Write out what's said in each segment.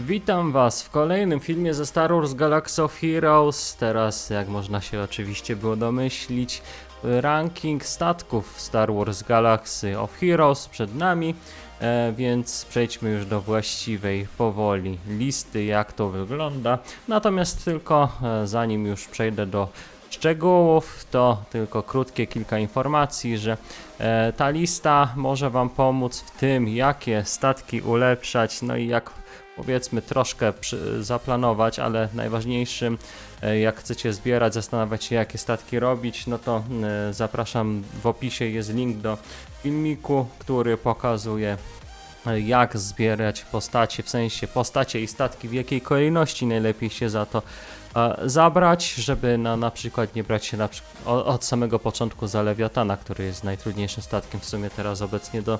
Witam Was w kolejnym filmie ze Star Wars Galaxy of Heroes. Teraz, jak można się oczywiście było domyślić, ranking statków Star Wars Galaxy of Heroes przed nami. E, więc przejdźmy już do właściwej powoli listy, jak to wygląda. Natomiast tylko e, zanim już przejdę do szczegółów, to tylko krótkie kilka informacji, że e, ta lista może Wam pomóc w tym, jakie statki ulepszać, no i jak powiedzmy troszkę przy, zaplanować, ale najważniejszym, e, jak chcecie zbierać, zastanawiać się, jakie statki robić, no to e, zapraszam w opisie jest link do filmiku, który pokazuje e, jak zbierać postacie, w sensie postacie i statki, w jakiej kolejności najlepiej się za to zabrać, żeby na, na przykład nie brać się na, od samego początku za Lewiatana, który jest najtrudniejszym statkiem w sumie teraz obecnie do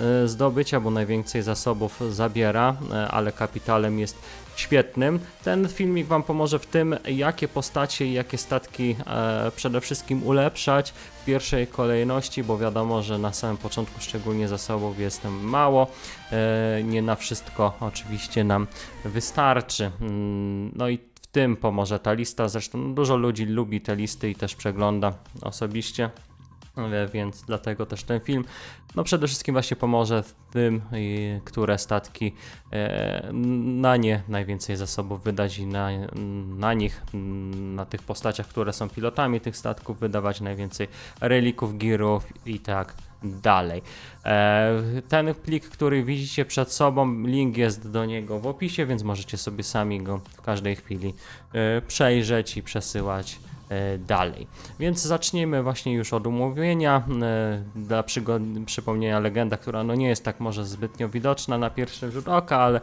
e, zdobycia, bo najwięcej zasobów zabiera, e, ale kapitalem jest świetnym. Ten filmik Wam pomoże w tym, jakie postacie i jakie statki e, przede wszystkim ulepszać w pierwszej kolejności, bo wiadomo, że na samym początku szczególnie zasobów jest mało. E, nie na wszystko oczywiście nam wystarczy. Mm, No i tym pomoże ta lista. Zresztą dużo ludzi lubi te listy i też przegląda osobiście. E, Więc dlatego też ten film. No przede wszystkim właśnie pomoże tym, które statki e, na nie najwięcej zasobów wydać i na, na nich, na tych postaciach, które są pilotami tych statków, wydawać najwięcej relików, girów i tak dalej. E, ten plik, który widzicie przed sobą, link jest do niego w opisie, więc możecie sobie sami go w każdej chwili e, przejrzeć i przesyłać e, dalej. Więc zacznijmy właśnie już od umówienia. Dla przypomnienia legenda, która no nie jest tak może zbytnio widoczna na pierwszy rzut oka, ale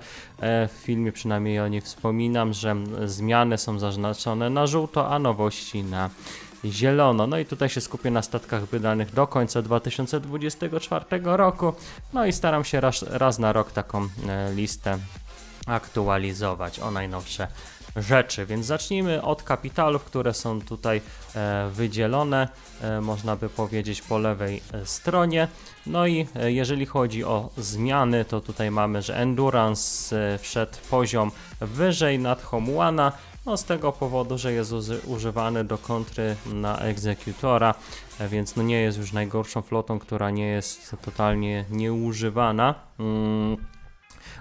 w filmie przynajmniej o niej wspominam, że zmiany są zaznaczone na żółto, a nowości na zielono. No i tutaj się skupię na statkach wydanych do końca 2024 roku. No i staram się raz, raz na rok taką e, listę aktualizować o najnowsze rzeczy. Więc zacznijmy od kapitalów, które są tutaj e, wydzielone, e, można by powiedzieć po lewej stronie. No i jeżeli chodzi o zmiany, to tutaj mamy, że Endurance wszedł poziom wyżej nad Homewana, no z tego powodu, że jest używany do kontry na egzekutora, e, więc no nie jest już najgorszą flotą, która nie jest totalnie nieużywana. Mm.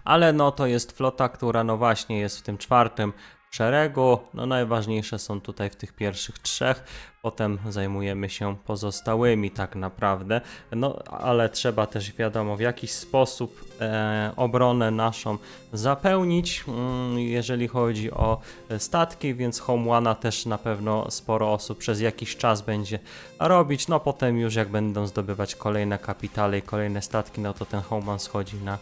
Ale no to jest flota, która no właśnie jest w tym czwartym szeregu. No najważniejsze są tutaj w tych pierwszych trzech. Potem zajmujemy się pozostałymi tak naprawdę. No ale trzeba też wiadomo w jakiś sposób e, obronę naszą zapełnić, mm, jeżeli chodzi o e, statki, więc Home One'a też na pewno sporo osób przez jakiś czas będzie robić. No potem już jak będą zdobywać kolejne kapitale i kolejne statki, no to ten Home One schodzi na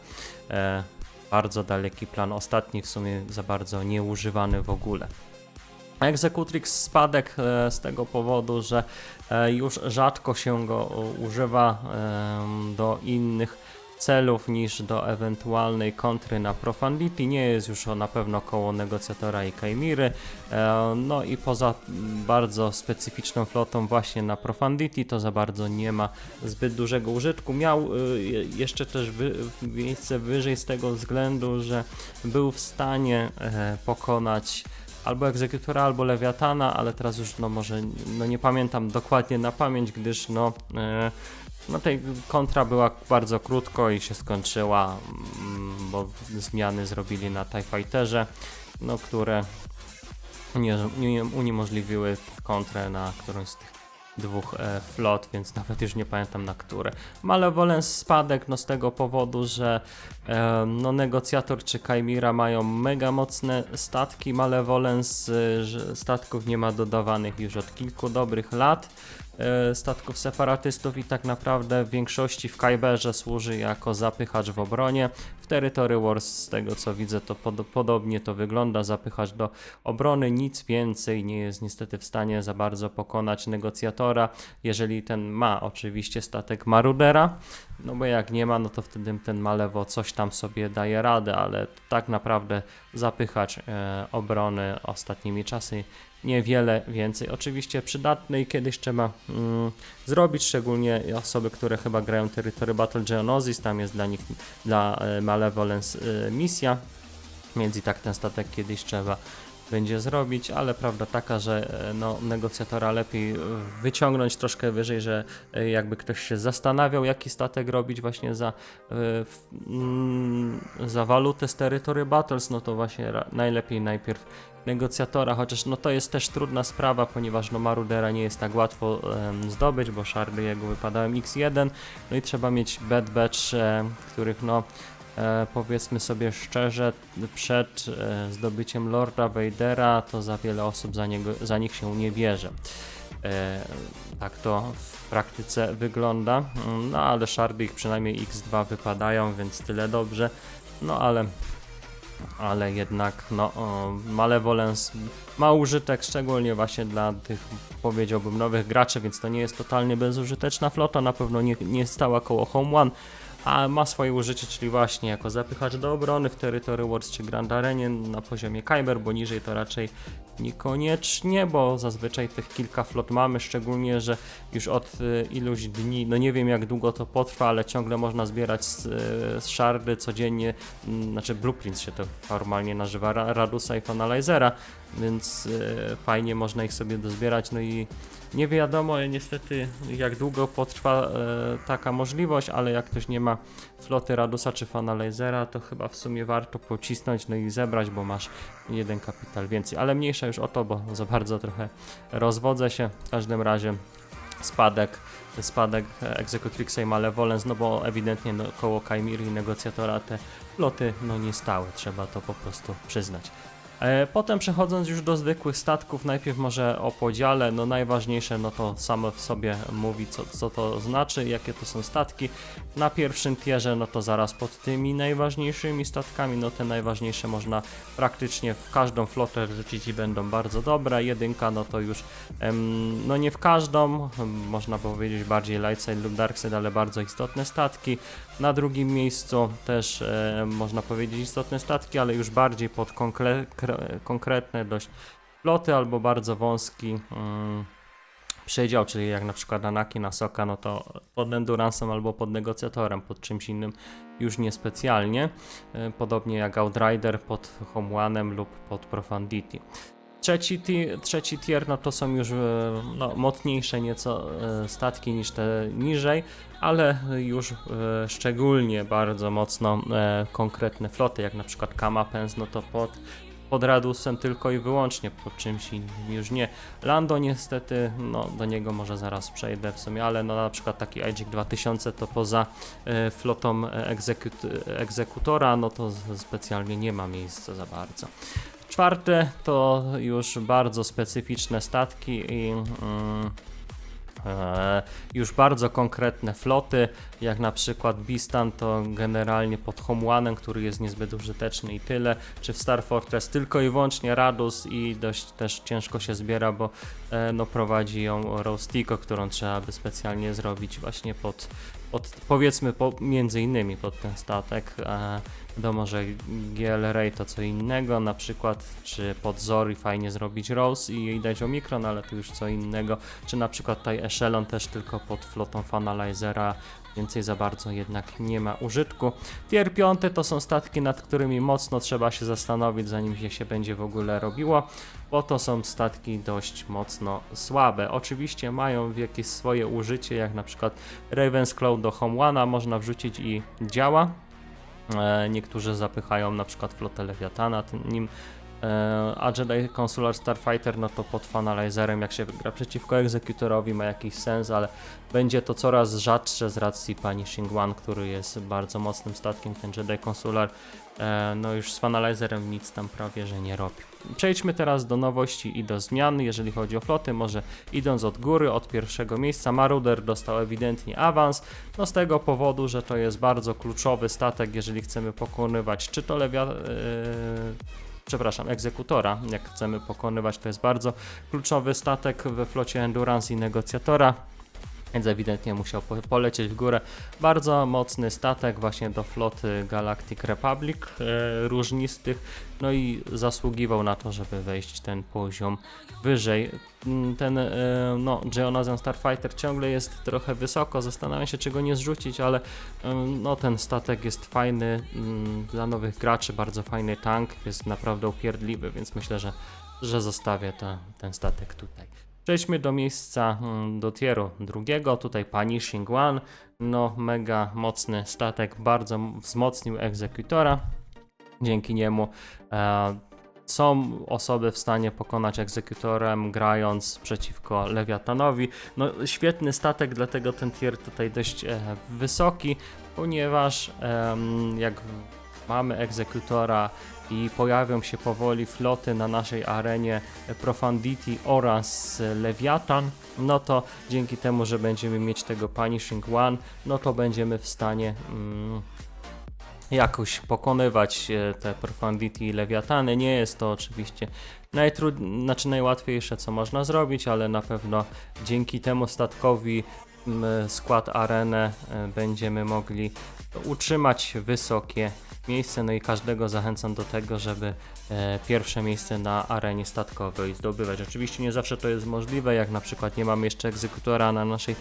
e, bardzo daleki plan. Ostatni w sumie za bardzo nieużywany w ogóle. Executrix spadek e, z tego powodu, że e, już rzadko się go u- używa do innych celów niż do ewentualnej kontry na Profundity. Nie jest już o na pewno koło negocjatora i Kaimiry. E, No i poza bardzo specyficzną flotą właśnie na Profundity to za bardzo nie ma zbyt dużego użytku. Miał je- jeszcze też wy, miejsce wyżej z tego względu, że był w stanie e, pokonać albo egzekutora, albo lewiatana, ale teraz już no może no nie pamiętam dokładnie na pamięć, gdyż no, e, no tej kontra była bardzo krótko i się skończyła, mm, bo zmiany zrobili na TIE Fighterze, no które nie, nie, uniemożliwiły kontrę na którąś z tych dwóch e, flot, więc nawet już nie pamiętam na które. Malevolence spadek no z tego powodu, że e, no negocjator czy Kaimira mają mega mocne statki. Malevolence statków nie ma dodawanych już od kilku dobrych lat. E, statków separatystów i tak naprawdę w większości w Kyberze służy jako zapychacz w obronie. W Territory Wars z tego co widzę to pod, podobnie to wygląda, zapychacz do obrony, nic więcej nie jest niestety w stanie za bardzo pokonać negocjatora, jeżeli ten ma oczywiście statek Marudera, no bo jak nie ma, no to wtedy ten Malewo coś tam sobie daje radę, ale tak naprawdę zapychacz e, obrony ostatnimi czasy niewiele więcej. Oczywiście przydatny i kiedyś trzeba mm, zrobić, szczególnie osoby, które chyba grają Territory Battle Geonosis, tam jest dla nich, dla e, Malevolence e, misja więc i tak ten statek kiedyś trzeba będzie zrobić, ale prawda taka, że e, no, negocjatora lepiej wyciągnąć troszkę wyżej, że jakby ktoś się zastanawiał, jaki statek robić właśnie za, mm, za walutę z Territory Battles, no to właśnie najlepiej najpierw negocjatora, chociaż no to jest też trudna sprawa, ponieważ no Marudera nie jest tak łatwo em, zdobyć, bo szardy jego wypadają x1, no i trzeba mieć bad batch, e, których no e, powiedzmy sobie szczerze, przed e, zdobyciem Lorda Vadera to za wiele osób za, niego, za nich się nie bierze. E, tak to w praktyce wygląda, Mm, no ale szardy ich przynajmniej x2 wypadają, więc tyle dobrze, no ale ale jednak no, Malevolence ma użytek, szczególnie właśnie dla tych, powiedziałbym, nowych graczy, więc to nie jest totalnie bezużyteczna flota, na pewno nie, nie stała koło Home One, a ma swoje użycie, czyli właśnie jako zapychacz do obrony w Territory Wars czy Grand Arenie na poziomie Kyber, bo niżej to raczej niekoniecznie, bo zazwyczaj tych kilka flot mamy, szczególnie, że już od y, iluś dni, no nie wiem jak długo to potrwa, ale ciągle można zbierać z, y, z szardy codziennie, mm, znaczy Blueprints się to formalnie nazywa, Ra- Radusa i Finalizera, więc y, fajnie można ich sobie dozbierać, no i nie wiadomo niestety jak długo potrwa e, taka możliwość, ale jak ktoś nie ma floty Radusa czy Finalizera, to chyba w sumie warto pocisnąć no i zebrać, bo masz jeden kapital więcej, ale mniejsza już o to, bo za bardzo trochę rozwodzę się, w każdym razie spadek, spadek e, Executrixa i Malevolence, no bo ewidentnie no, koło Kaimiri i negocjatora te floty no nie stały, trzeba to po prostu przyznać. E, Potem przechodząc już do zwykłych statków, najpierw może o podziale, no najważniejsze no to samo w sobie mówi co, co to znaczy, jakie to są statki. Na pierwszym tierze no to zaraz pod tymi najważniejszymi statkami, no te najważniejsze można praktycznie w każdą flotę rzucić i będą bardzo dobre. Jedynka no to już no nie w każdą, można powiedzieć bardziej light side lub dark side, ale bardzo istotne statki. Na drugim miejscu też e, można powiedzieć istotne statki, ale już bardziej pod konkre- kre- konkretne dość floty albo bardzo wąski mm, przedział, czyli jak na przykład Anakin, Asoka, no to pod Endurance'em albo pod negocjatorem, pod czymś innym już niespecjalnie. E, Podobnie jak Outrider pod Home One'em lub pod Profundity. Trzeci, trzeci tier no to są już e, no, mocniejsze nieco e, statki niż te niżej, ale już e, szczególnie bardzo mocno konkretne floty, jak na przykład Kamapens, no to pod, pod Radusem tylko i wyłącznie, pod czymś innym już nie. Lando niestety, no do niego może zaraz przejdę w sumie, ale no na przykład taki IGIC 2000 to poza flotą egzekut- egzekutora, no to specjalnie nie ma miejsca za bardzo. Czwarte to już bardzo specyficzne statki i e, już bardzo konkretne floty, jak na przykład Bistan to generalnie pod Homewanem, który jest niezbyt użyteczny i tyle, czy w Star Fortress tylko i wyłącznie Radus i dość też ciężko się zbiera, bo e, no, prowadzi ją Rostico, którą trzeba by specjalnie zrobić właśnie pod, pod powiedzmy po, między innymi pod ten statek. E, Wiadomo, że GL Ray to co innego, na przykład czy pod Zori fajnie zrobić Rose i jej dać Omikron, ale to już co innego, czy na przykład tutaj Echelon też tylko pod flotą Finalizera, więcej za bardzo jednak nie ma użytku. Tier 5 to są statki, nad którymi mocno trzeba się zastanowić, zanim się, się będzie w ogóle robiło, bo to są statki dość mocno słabe. Oczywiście mają jakieś swoje użycie, jak na przykład Raven's Claw do Home One'a można wrzucić i działa, E, Niektórzy zapychają na przykład flotę Lewiatana nim, a Jedi Consular Starfighter no to pod Finalizerem jak się wygra przeciwko egzekutorowi ma jakiś sens, ale będzie to coraz rzadsze z racji Punishing One, który jest bardzo mocnym statkiem, ten Jedi Consular. E, no już z Finalizerem nic tam prawie, że nie robi. Przejdźmy teraz do nowości i do zmian, jeżeli chodzi o floty, może idąc od góry, od pierwszego miejsca, Marauder dostał ewidentnie awans, no z tego powodu, że to jest bardzo kluczowy statek, jeżeli chcemy pokonywać czy to lewia... Yy, przepraszam, egzekutora, jak chcemy pokonywać, to jest bardzo kluczowy statek we flocie Endurance i negocjatora. Więc ewidentnie musiał po- polecieć w górę. Bardzo mocny statek właśnie do floty Galactic Republic e, różnistych, no i zasługiwał na to, żeby wejść ten poziom wyżej. Mm, Ten e, no, Geonosian Starfighter ciągle jest trochę wysoko, zastanawiam się czy go nie zrzucić, ale em, no, ten statek jest fajny mm, dla nowych graczy, bardzo fajny tank, jest naprawdę upierdliwy, więc myślę, że, że zostawię ten statek tutaj. Przejdźmy do miejsca, mm, do tieru drugiego, tutaj Punishing One, no mega mocny statek, bardzo wzmocnił egzekutora, dzięki niemu e, są osoby w stanie pokonać egzekutorem grając przeciwko Lewiatanowi. No świetny statek, dlatego ten tier tutaj dość e, wysoki, ponieważ em, jak mamy egzekutora i pojawią się powoli floty na naszej arenie Profundity oraz Leviathan, no to dzięki temu, że będziemy mieć tego Punishing One, no to będziemy w stanie mm, jakoś pokonywać e, te Profundity i Leviatany. Nie jest to oczywiście najtrud... znaczy najłatwiejsze, co można zrobić, ale na pewno dzięki temu statkowi skład arenę e, będziemy mogli utrzymać wysokie miejsce, no i każdego zachęcam do tego, żeby e, pierwsze miejsce na arenie statkowej zdobywać. Oczywiście nie zawsze to jest możliwe, jak na przykład nie mamy jeszcze egzekutora na naszej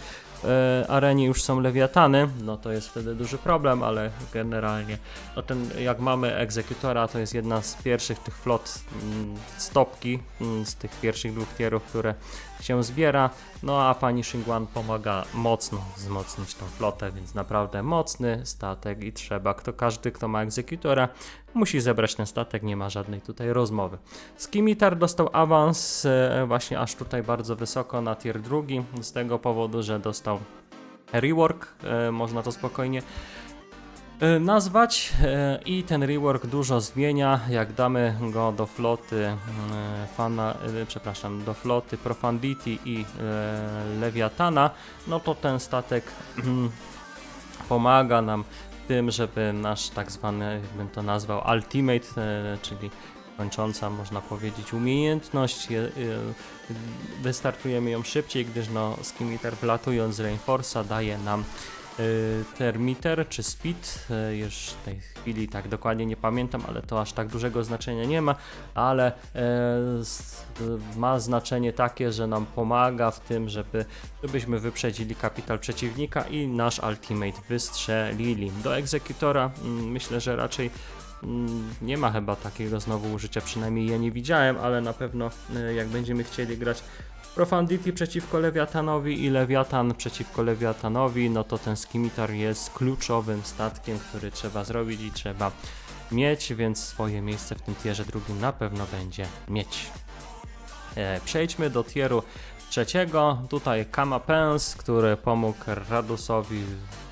arenie, już są lewiatany, no to jest wtedy duży problem, ale generalnie no ten, jak mamy egzekutora, to jest jedna z pierwszych tych flot mm, stopki, mm, z tych pierwszych dwóch tierów, które się zbiera, no a pani Shingwan pomaga mocno wzmocnić tą flotę, więc naprawdę mocny statek i trzeba, kto każdy, kto ma egzekutora, musi zebrać ten statek, nie ma żadnej tutaj rozmowy. Skimitar dostał awans e, właśnie aż tutaj bardzo wysoko na tier drugi, z tego powodu, że dostał rework, e, można to spokojnie e, nazwać i ten rework dużo zmienia, jak damy go do floty e, fana, przepraszam, do floty Profundity i Leviatana, no to ten statek mm, pomaga nam tym, żeby nasz tak zwany, jakbym to nazwał, ultimate, e, czyli kończąca, można powiedzieć, umiejętność. E, wystartujemy ją szybciej, gdyż no, skimitar wlatując z Reinforce'a daje nam termiter czy speed, y, już w tej chwili tak dokładnie nie pamiętam, ale to aż tak dużego znaczenia nie ma, ale e, ma znaczenie takie, że nam pomaga w tym, żeby, żebyśmy wyprzedzili kapital przeciwnika i nasz ultimate wystrzelili. Do egzekutora mm, myślę, że raczej mm, nie ma chyba takiego znowu użycia, przynajmniej ja nie widziałem, ale na pewno jak będziemy chcieli grać Profundity przeciwko Lewiatanowi i Lewiatan przeciwko Lewiatanowi, no to ten skimitar jest kluczowym statkiem, który trzeba zrobić i trzeba mieć, więc swoje miejsce w tym tierze drugim na pewno będzie mieć. E, przejdźmy do tieru trzeciego. Tutaj Kama Pens, który pomógł Radusowi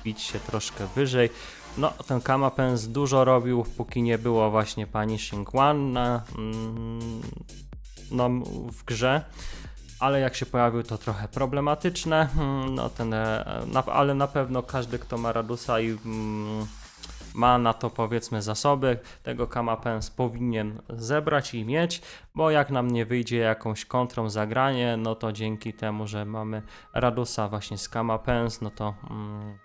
bić się troszkę wyżej. No, ten Kama Pens dużo robił, póki nie było właśnie Punishing One na, mm, no, w grze ale jak się pojawił to trochę problematyczne, Hmm, no ten, e, ale na pewno każdy kto ma Radusa i mm, ma na to powiedzmy zasoby, tego Kamapens powinien zebrać i mieć, bo jak nam nie wyjdzie jakąś kontrą zagranie, no to dzięki temu, że mamy Radusa właśnie z Kamapens, no to mm,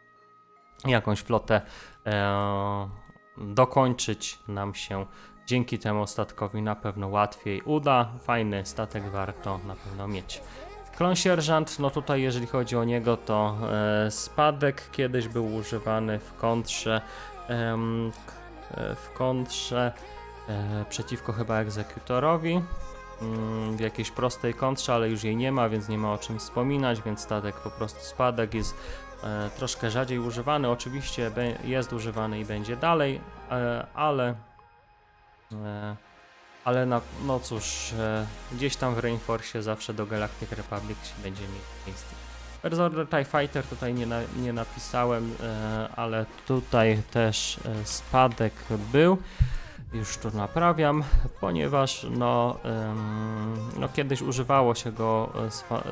jakąś flotę e, dokończyć nam się dzięki temu statkowi na pewno łatwiej uda. Fajny statek warto na pewno mieć. Klon sierżant, no tutaj jeżeli chodzi o niego, to e, spadek kiedyś był używany w kontrze, e, w kontrze e, przeciwko chyba egzekutorowi. mm, W jakiejś prostej kontrze, ale już jej nie ma, więc nie ma o czym wspominać, więc statek po prostu spadek jest e, troszkę rzadziej używany. Oczywiście jest używany i będzie dalej, e, ale ale na, no cóż, e, gdzieś tam w Rainforce zawsze do Galactic Republic się będzie miejsce. First TIE Fighter tutaj nie, na, nie napisałem, e, ale tutaj też e, spadek był. Już to naprawiam, ponieważ no, em, no kiedyś używało się go e, z, fa, e,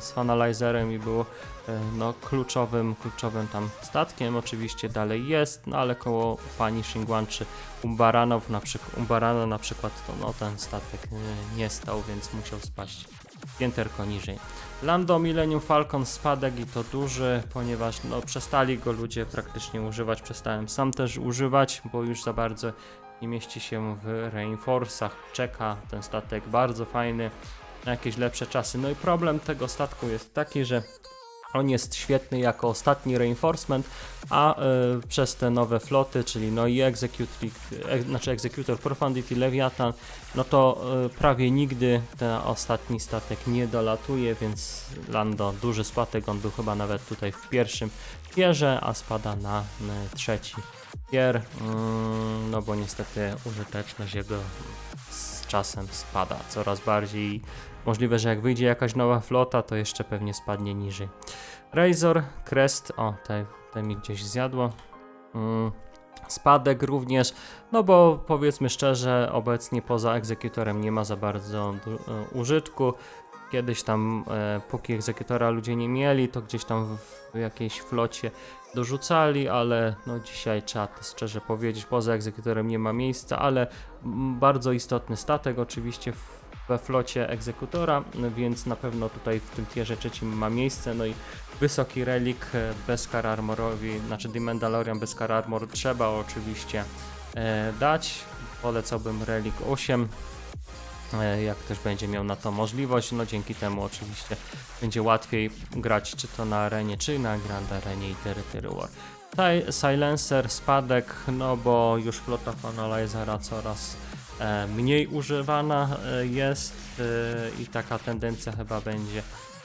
z Fanalizerem i było e, no, kluczowym, kluczowym tam statkiem. Oczywiście dalej jest, no ale koło pani Shingwan czy na przykład, Umbarana na przykład to no, ten statek e, nie stał, więc musiał spaść pięterko niżej. Lando Millennium Falcon spadek i to duży, ponieważ no, przestali go ludzie praktycznie używać, przestałem sam też używać, bo już za bardzo nie mieści się w reinforcach. Czeka ten statek bardzo fajny na jakieś lepsze czasy. No i problem tego statku jest taki, że on jest świetny jako ostatni reinforcement, a y, przez te nowe floty, czyli no i Executor, e, znaczy Executor Profundity Leviathan, no to y, prawie nigdy ten ostatni statek nie dolatuje, więc Lando duży spadek, on był chyba nawet tutaj w pierwszym tierze, a spada na y, trzeci tier, mm, no bo niestety użyteczność jego z czasem spada coraz bardziej. Możliwe, że jak wyjdzie jakaś nowa flota, to jeszcze pewnie spadnie niżej. Razor, Crest, o, te, te mi gdzieś zjadło. Mm, spadek również, no bo powiedzmy szczerze, obecnie poza egzekutorem nie ma za bardzo e, użytku. Kiedyś tam, e, póki egzekutora ludzie nie mieli, to gdzieś tam w, jakiejś flocie dorzucali, ale no dzisiaj trzeba to szczerze powiedzieć, poza egzekutorem nie ma miejsca, ale mm, bardzo istotny statek oczywiście w, we flocie egzekutora, więc na pewno tutaj w tym tierze trzecim ma miejsce, no i wysoki relik e, Beskar Armorowi, znaczy The Mandalorian Beskar Armor trzeba oczywiście e, dać, polecałbym relik 8, e, jak ktoś będzie miał na to możliwość, no dzięki temu oczywiście będzie łatwiej grać czy to na arenie, czy na Grand Arenie i Territory War. Silencer, spadek, no bo już flota Finalizera coraz mniej używana e, jest e, i taka tendencja chyba będzie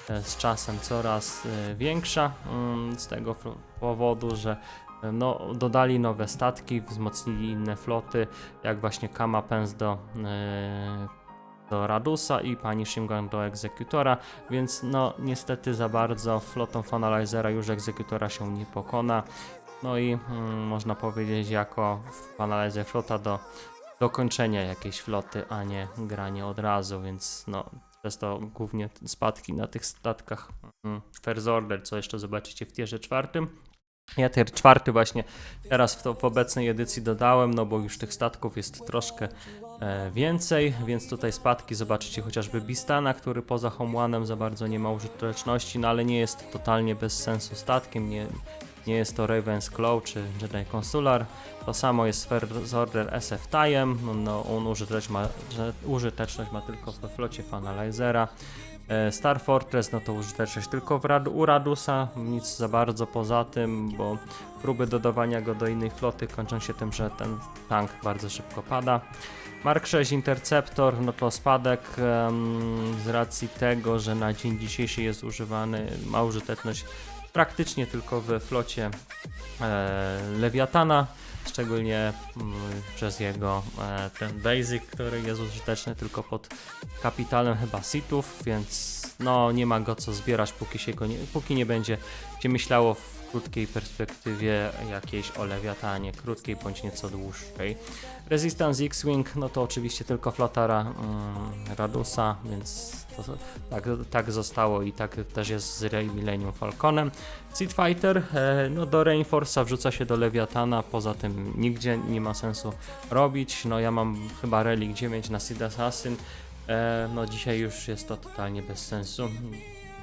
e, z czasem coraz e, większa mm, z tego powodu, że e, no, dodali nowe statki, wzmocnili inne floty, jak właśnie Kama Pens do, e, do Radusa i pani Shimgan do Egzekutora, więc no niestety za bardzo flotą Finalizera już Egzekutora się nie pokona. No i mm, można powiedzieć jako Finalizer flota do dokończenia jakiejś floty, a nie granie od razu, więc no przez to głównie spadki na tych statkach mm, First Order, co jeszcze zobaczycie w tierze czwartym. Ja tier czwarty właśnie teraz w, to, w obecnej edycji dodałem, no bo już tych statków jest troszkę e, więcej, więc tutaj spadki zobaczycie chociażby Bistana, który poza Homełanem za bardzo nie ma użyteczności, no ale nie jest totalnie bez sensu statkiem, nie, nie jest to Raven's Claw czy Jedi Consular. To samo jest First Order SF Tajem, no on użyteczność ma, użyteczność ma tylko we flocie Finalizera. E, Star Fortress, no to użyteczność tylko w Rad u Radusa, nic za bardzo poza tym, bo próby dodawania go do innej floty kończą się tym, że ten tank bardzo szybko pada. Mark 6 Interceptor, no to spadek em, z racji tego, że na dzień dzisiejszy jest używany, ma użyteczność praktycznie tylko w flocie e, Lewiatana, szczególnie mm, przez jego e, ten basic, który jest użyteczny tylko pod kapitalem chyba sitów, więc no nie ma go co zbierać, póki się go nie, póki nie będzie się myślało krótkiej perspektywie jakiejś o Lewiatanie, krótkiej bądź nieco dłuższej. Resistance X-Wing, no to oczywiście tylko flotara mm, Radusa, więc to, tak, tak zostało i tak też jest z Rey Millennium Falconem. Seed Fighter, e, no do Reinforce'a wrzuca się do Lewiatana, poza tym nigdzie nie ma sensu robić. No ja mam chyba Relic 9 na Seed Assassin, e, no dzisiaj już jest to totalnie bez sensu,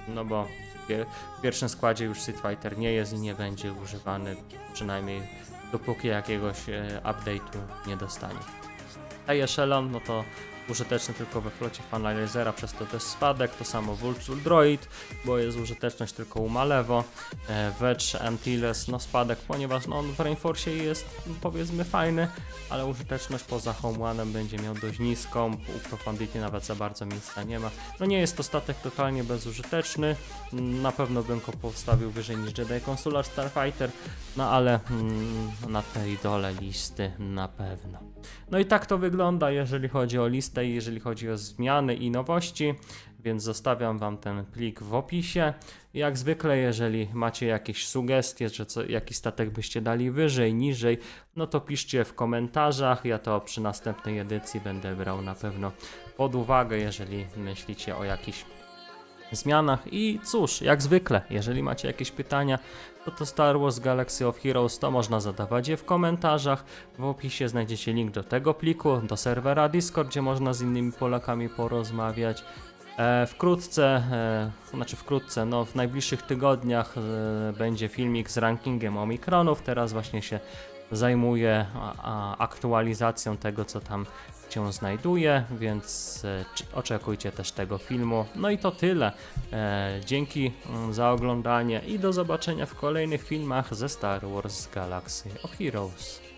no bo w pie- w pierwszym składzie już Seed Fighter nie jest i nie będzie używany, przynajmniej dopóki jakiegoś e, update'u nie dostanie. A Echelon, no to użyteczny tylko we flocie Finalizera, przez to też spadek, to samo Vulture Droid, bo jest użyteczność tylko u Malevo, e, Wedge Antilles, no spadek, ponieważ no, on w Rainforce jest powiedzmy fajny, ale użyteczność poza Home One'em będzie miał dość niską, u Profundity nawet za bardzo miejsca nie ma. No nie jest to statek totalnie bezużyteczny, na pewno bym go postawił wyżej niż Jedi Consular Starfighter, no ale mm, na tej dole listy na pewno. No i tak to wygląda, jeżeli chodzi o listę i jeżeli chodzi o zmiany i nowości, więc zostawiam Wam ten plik w opisie. Jak zwykle, jeżeli macie jakieś sugestie, że co, jaki statek byście dali wyżej, niżej, no to piszcie w komentarzach. Ja to przy następnej edycji będę brał na pewno pod uwagę, jeżeli myślicie o jakichś zmianach. I cóż, jak zwykle, jeżeli macie jakieś pytania, to to Star Wars Galaxy of Heroes to można zadawać je w komentarzach. W opisie znajdziecie link do tego pliku, do serwera Discord, gdzie można z innymi Polakami porozmawiać. E, wkrótce, e, znaczy wkrótce, no w najbliższych tygodniach e, będzie filmik z rankingiem omikronów. Teraz właśnie się a, aktualizacją tego, co tam się znajduje, więc e, oczekujcie też tego filmu. No i to tyle. E, dzięki mm, za oglądanie i do zobaczenia w kolejnych filmach ze Star Wars Galaxy of Heroes.